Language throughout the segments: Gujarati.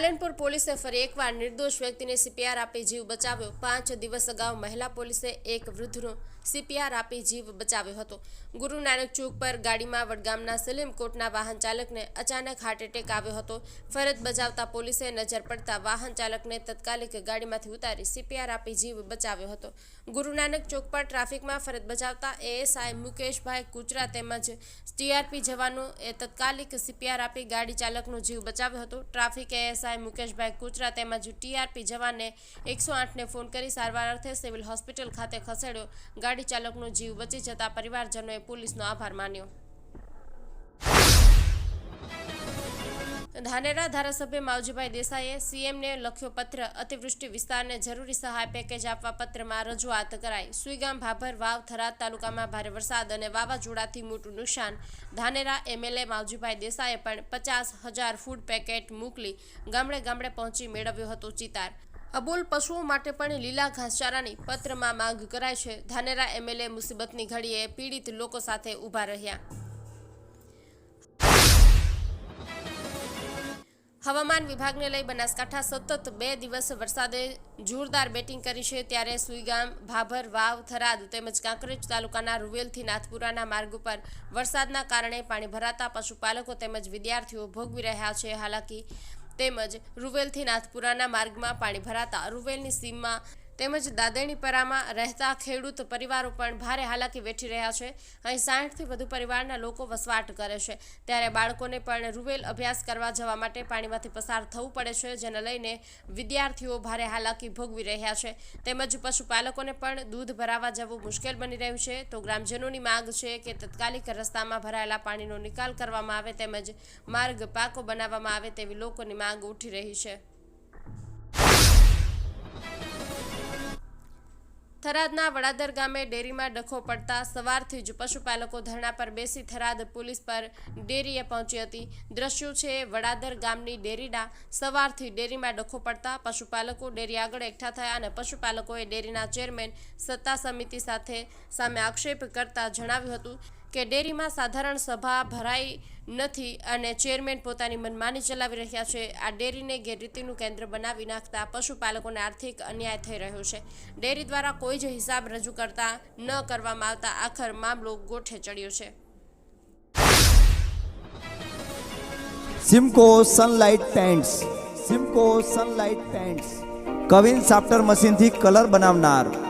પાલનપુર પોલીસે ફરી એકવાર નિર્દોષ વ્યક્તિને સીપીઆર આપી જીવ બચાવ્યો. પાંચ દિવસ અગાઉ મહિલા પોલીસે એક વૃદ્ધનો સીપીઆર આપી જીવ બચાવ્યો હતો. ગુરુ નાનક ચોક પર ગાડીમાં વડગામના સલીમ કોટના વાહન ચાલકને અચાનક હાર્ટ એટેક આવ્યો હતો. ફરજ બજાવતા પોલીસે નજર પડતા વાહન ચાલકને તત્કાલિક ગાડીમાંથી ઉતારી સીપીઆર આપી જીવ બચાવ્યો હતો. ગુરુ નાનક ચોક પર ટ્રાફિકમાં ફરજ બજાવતા એએસઆઈ મુકેશભાઈ કુચરા તેમજ ટીઆરપી જવાનો એ તત્કાલિક સીપીઆર આપી ગાડી ચાલકનો જીવ બચાવ્યો હતો. ટ્રાફિક એએસઆઈ મુકેશભાઈ કુચરા તેમજ ટીઆરપી જવાનને એકસો આઠને ફોન કરી સારવાર અર્થે સિવિલ હોસ્પિટલ ખાતે ખસેડ્યો. ગાડી ચાલકનો જીવ બચી જતા પરિવારજનોએ પોલીસનો આભાર માન્યો. ધાનેરા ધારાસભ્ય માવજીભાઈ દેસાઈએ સીએમને લખ્યો પત્ર અતિવૃષ્ટિ વિસ્તારને જરૂરી સહાય પેકેજ આપવા પત્રમાં રજૂઆત કરાઈ. સુઈગામ, ભાભર, વાવ, થરાદ તાલુકામાં ભારે વરસાદ અને વાવાઝોડાથી મોટું નુકસાન. ધાનેરા એમએલએ માવજીભાઈ દેસાઈએ પણ પચાસ હજાર ફૂડ પેકેટ મોકલી ગામડે ગામડે પહોંચી મેળવ્યો હતો ચિતાર. અબોલ પશુઓ માટે પણ લીલા ઘાસચારાની પત્રમાં માંગ કરાઈ છે. ધાનેરા એમએલએ મુસીબતની ઘડીએ પીડિત લોકો સાથે ઊભા રહ્યા. હવામાન વિભાગને લઈ બનાસકાંઠા સતત બે દિવસ વરસાદે જોરદાર બેટિંગ કરી છે. ત્યારે સુઈગામ, ભાભર, વાવ, થરાદ તેમજ કાંકરેજ તાલુકાના રૂવેલથી નાથપુરાના માર્ગ ઉપર વરસાદના કારણે પાણી ભરાતા પશુપાલકો તેમજ વિદ્યાર્થીઓ ભોગવી રહ્યા છે. હાલાકી તેમજ રૂવેલથી નાથપુરાના માર્ગમાં પાણી ભરાતા રૂવેલની સીમમાં તેમજ દાદેણીપરામાં રહેતા ખેડૂત પરિવારો પણ ભારે હાલાકી વેઠી રહ્યા છે. અહીં સાઠથી વધુ પરિવારના લોકો વસવાટ કરે છે. ત્યારે બાળકોને પણ રૂવેલ અભ્યાસ કરવા જવા માટે પાણીમાંથી પસાર થવું પડે છે, જેને લઈને વિદ્યાર્થીઓ ભારે હાલાકી ભોગવી રહ્યા છે. તેમજ પશુપાલકોને પણ દૂધ ભરાવા જવું મુશ્કેલ બની રહ્યું છે. તો ગ્રામજનોની માંગ છે કે તત્કાલિક રસ્તામાં ભરાયેલા પાણીનો નિકાલ કરવામાં આવે તેમજ માર્ગ પાકો બનાવવામાં આવે તેવી લોકોની માંગ ઉઠી રહી છે. થરાદના વડાદર ગામે ડેરીમાં ડખો પડતા સવારથી જ પશુપાલકો ધરણા પર બેસી થરાદ પોલીસ પર ડેરીએ પહોંચી હતી. દ્રશ્યો છે, વડાદર ગામની ડેરીના સવારથી ડેરીમાં ડખો પડતા પશુપાલકો ડેરી આગળ એકઠા થયા અને પશુપાલકોએ ડેરીના ચેરમેન સત્તા સમિતિ સાથે સામે આક્ષેપ કરતા જણાવ્યું હતું કે ડેરીમાં સાધારણ સભા ભરાઈ નથી અને ચેરમેન પોતાની મનમાની ચલાવી રહ્યા છે. આ ડેરીને ગેરરીતિનું કેન્દ્ર બનાવી નાખતા પશુપાલકોને આર્થિક અન્યાય થઈ રહ્યો છે. ડેરી દ્વારા કોઈ જ હિસાબ રજૂ કરતા ન કરવામાં આવતા આખર મામલો ગોઠે ચડ્યો છે. Simco sunlight paints Simco sunlight paints queen સાફ્ટર મશીનથી કલર બનાવનાર.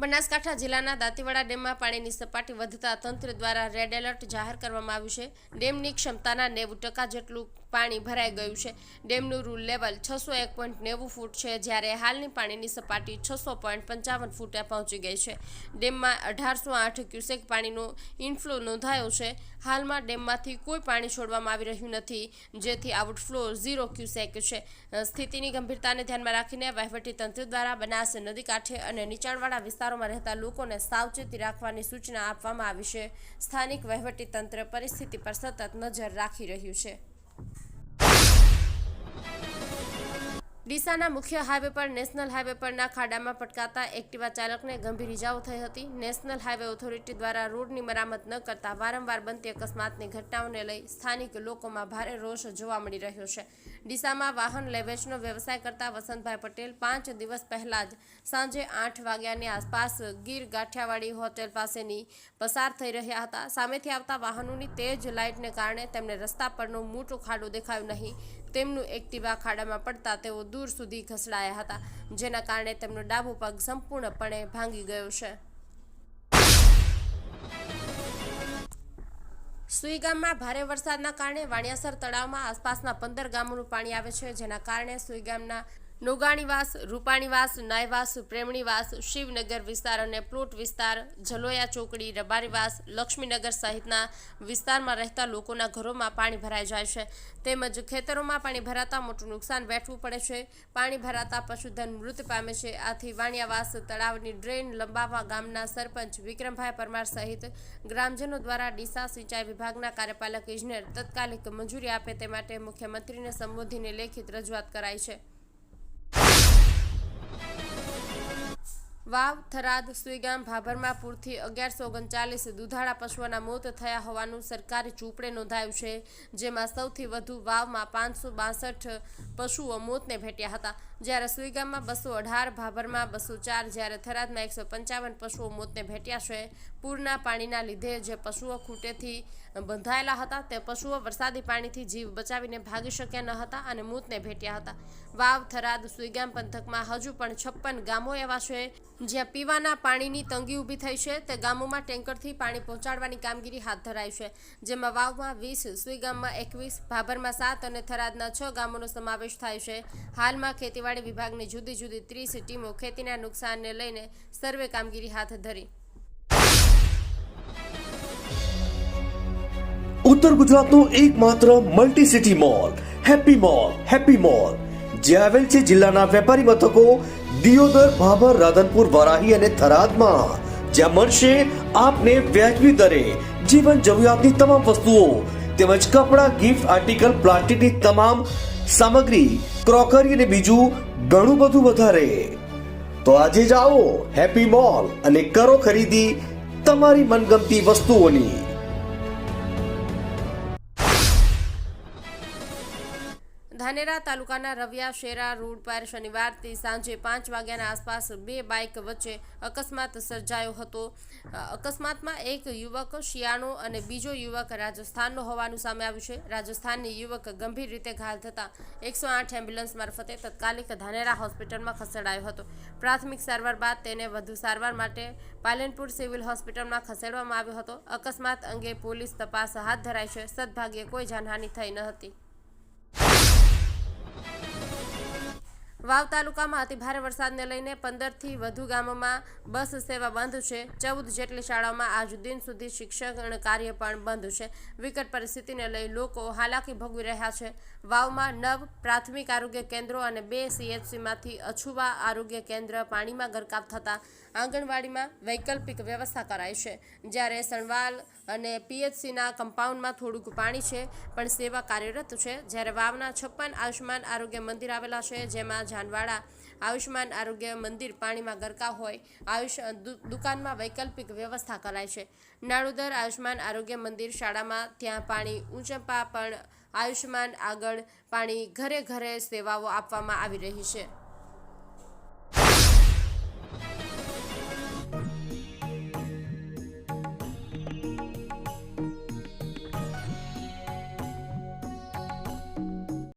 Banaskantha જિલ્લાના દાંતીવાડા ડેમમાં પાણીની સપાટી વધતા તંત્ર દ્વારા રેડ એલર્ટ જાહેર કરવામાં આવ્યું છે. ડેમની ક્ષમતાના નેવું ટકા જેટલું પાણી ભરાઈ ગયું છે. ડેમનું રૂલ લેવલ છસો એક પોઈન્ટ નેવું ફૂટ છે, જ્યારે હાલની પાણીની સપાટી છસો પોઈન્ટ પંચાવન ફૂટે પહોંચી ગઈ છે. ડેમમાં અઢારસો આઠ ક્યુસેક પાણીનો ઇનફ્લો નોંધાયો છે. હાલમાં ડેમમાંથી કોઈ પાણી છોડવામાં આવી રહ્યું નથી, જેથી આઉટફ્લો ઝીરો ક્યુસેક છે. સ્થિતિની ગંભીરતાને ધ્યાનમાં રાખીને વહીવટીતંત્ર દ્વારા બનાસ નદી કાંઠે અને નીચાણવાળા વિસ્તારોમાં રહેતા લોકોને સાવચેતી રાખવાની સૂચના આપવામાં આવી છે. સ્થાનિક વહીવટીતંત્ર પરિસ્થિતિ પર સતત નજર રાખી રહ્યું છે. ડીસાના મુખ્ય હાઈવે પર નેશનલ હાઈવે પરના ખાડામાં પટકાતા એક્ટિવા ચાલકને ગંભીર ઇજાઓ થઈ હતી. નેશનલ હાઈવે ઓથોરિટી દ્વારા રોડની મરામત ન કરતા વારંવાર બનતી અકસ્માતની ઘટનાઓને લઈ સ્થાનિક લોકોમાં ભારે રોષ જોવા મળી રહ્યો છે. ડીસામાં વાહન લેવેચનો વ્યવસાય કરતા વસંતભાઈ પટેલ પાંચ દિવસ પહેલાં જ સાંજે આઠ વાગ્યાની આસપાસ ગીર ગાંઠિયાવાડી હોટેલ પાસેની પસાર થઈ રહ્યા હતા. સામેથી આવતા વાહનોની તેજ લાઇટને કારણે તેમને રસ્તા પરનો મોટો ખાડો દેખાયો નહીં. તેમનું એક્ટિવા ખાડામાં પડતા તેઓ દૂર સુધી ઘસડાયા હતા, જેના કારણે તેમનો ડાબો પગ સંપૂર્ણપણે ભાંગી ગયો છે. સુઈ ગામમાં ભારે વરસાદના કારણે વાણિયાસર તળાવમાં આસપાસના પંદર ગામોનું પાણી આવે છે, જેના કારણે સુઈ ગામના નોગાણીવાસ, રૂપાણીવાસ, નાયવાસ, પ્રેમણીવાસ, શિવનગર વિસ્તાર અને પ્લોટ વિસ્તાર, જલોયા ચોકડી, રબારીવાસ, લક્ષ્મીનગર સહિતના વિસ્તારમાં રહેતા લોકોના ઘરોમાં પાણી ભરાઈ જાય છે. તેમજ ખેતરોમાં પાણી ભરાતા મોટું નુકસાન વેઠવું પડે છે. પાણી ભરાતા પશુધન મૃત્યુ પામે છે. આથી વાણિયાવાસ તળાવની ડ્રેન લંબાવવા ગામના સરપંચ વિક્રમભાઈ પરમાર સહિત ગ્રામજનો દ્વારા ડીસા સિંચાઈ વિભાગના કાર્યપાલક ઇજનેર તત્કાલિક મંજૂરી આપે તે માટે મુખ્યમંત્રીને સંબોધીને લેખિત રજૂઆત કરાઈ છે. વાવ, થરાદ, સુઈગામ, ભાભરમાં પૂરથી અગિયારસો ઓગણચાલીસ દુધાળા પશુઓના મોત થયા હોવાનું સરકારી ચૂપડે નોંધાયું છે, જેમાં સૌથી વધુ વાવમાં પાંચસો બાસઠ પશુઓ મોતને ભેટ્યા હતા. જ્યારે સુઈગામમાં બસો અઢાર, ભાભરમાં બસો ચાર, જ્યારે થરાદમાં એકસો પંચાવન પશુઓ મોતને ભેટ્યા છે. પૂરના પાણીના લીધે જે પશુઓ ખૂટેથી બંધાયેલા હતા, તે પશુઓ વરસાદી પાણીથી જીવ બચાવીને ભાગી શક્યા ન હતા અને મોતને ભેટ્યા હતા. વાવ, થરાદ, સુઈગામ પંથકમાં હજુ પણ છપ્પન ગામો એવા છે, જ્યાં પીવાના પાણીની તંગી ઊભી થઈ છે. તે ગામોમાં ટેન્કરથી પાણી પહોંચાડવાની કામગીરી હાથ ધરાઈ છે, જેમાં વાવમાં વીસ, સુઈગામમાં એકવીસ, ભાભરમાં સાત અને થરાદના છ ગામોનો સમાવેશ થાય છે. હાલમાં ખેતીવાડી વિભાગની જુદી જુદી ત્રીસ ટીમો ખેતીના નુકસાનને લઈને સર્વે કામગીરી હાથ ધરી. ઉત્તર ગુજરાતનો એકમાત્ર multi city mall happy mall happy mall જે આવેલ છે જિલ્લાના વેપારી મથકો દિયોદર, ભાભર, રાધનપુર, વરાહી અને થરાદમાં. જ્યાં મળશે આપને વ્યાજબી દરે જીવન જરૂરિયાતની તમામ વસ્તુઓ તેમજ કપડાં ગિફ્ટ આર્ટિકલ પ્લાસ્ટિકની તમામ સામગ્રી ક્રોકરી અને બીજું ઘણું બધું વધારે. તો આજે જ આવો હેપી મોલ અને કરો ખરીદી તમારી મનગમતી વસ્તુઓની. ધાનેરા તાલુકાના રવિયા શેરા રોડ પર શનિવારથી સાંજે પાંચ વાગ્યાના આસપાસ બે બાઇક વચ્ચે અકસ્માત સર્જાયો હતો. અકસ્માતમાં એક યુવક શિયાળો અને બીજો યુવક રાજસ્થાનનો હોવાનું સામે આવ્યું છે. રાજસ્થાનની યુવક ગંભીર રીતે ઘાયલ થતાં એકસો આઠ એમ્બ્યુલન્સ મારફતે તત્કાલિક ધાનેરા હોસ્પિટલમાં ખસેડાયો હતો. પ્રાથમિક સારવાર બાદ તેને વધુ સારવાર માટે પાલનપુર સિવિલ હોસ્પિટલમાં ખસેડવામાં આવ્યો હતો. અકસ્માત અંગે પોલીસ તપાસ હાથ ધરાઈ છે. સદભાગ્યે કોઈ જાનહાનિ થઈ ન હતી. વાવ તાલુકામાં અતિભારે વરસાદને લઈને પંદરથી વધુ ગામોમાં બસ સેવા બંધ છે. ચૌદ જેટલી શાળાઓમાં આજ દિન સુધી શિક્ષણ કાર્ય પણ બંધ છે. વિકટ પરિસ્થિતિને લઈ લોકો હાલાકી ભોગવી રહ્યા છે. વાવમાં નવ પ્રાથમિક આરોગ્ય કેન્દ્રો અને બે સીએચસીમાંથી અછુવા આરોગ્ય કેન્દ્ર પાણીમાં ગરકાવ થતાં આંગણવાડીમાં વૈકલ્પિક વ્યવસ્થા કરાઈ છે. જ્યારે સણવાલ અને પીએચસીના કમ્પાઉન્ડમાં થોડુંક પાણી છે, પણ સેવા કાર્યરત છે. જ્યારે વાવના છપ્પન આયુષ્માન આરોગ્ય મંદિર આવેલા છે, જેમાં જાનવાડા આયુષ્માન આરોગ્ય મંદિર પાણીમાં ગરકાવ હોય આયુષ દુકાનમાં વૈકલ્પિક વ્યવસ્થા કરાય છે. નાળુદર આયુષ્માન આરોગ્ય મંદિર શાળામાં ત્યાં પાણી ઊંચપા પણ આયુષ્માન આગળ પાણી ઘરે ઘરે સેવાઓ આપવામાં આવી રહી છે.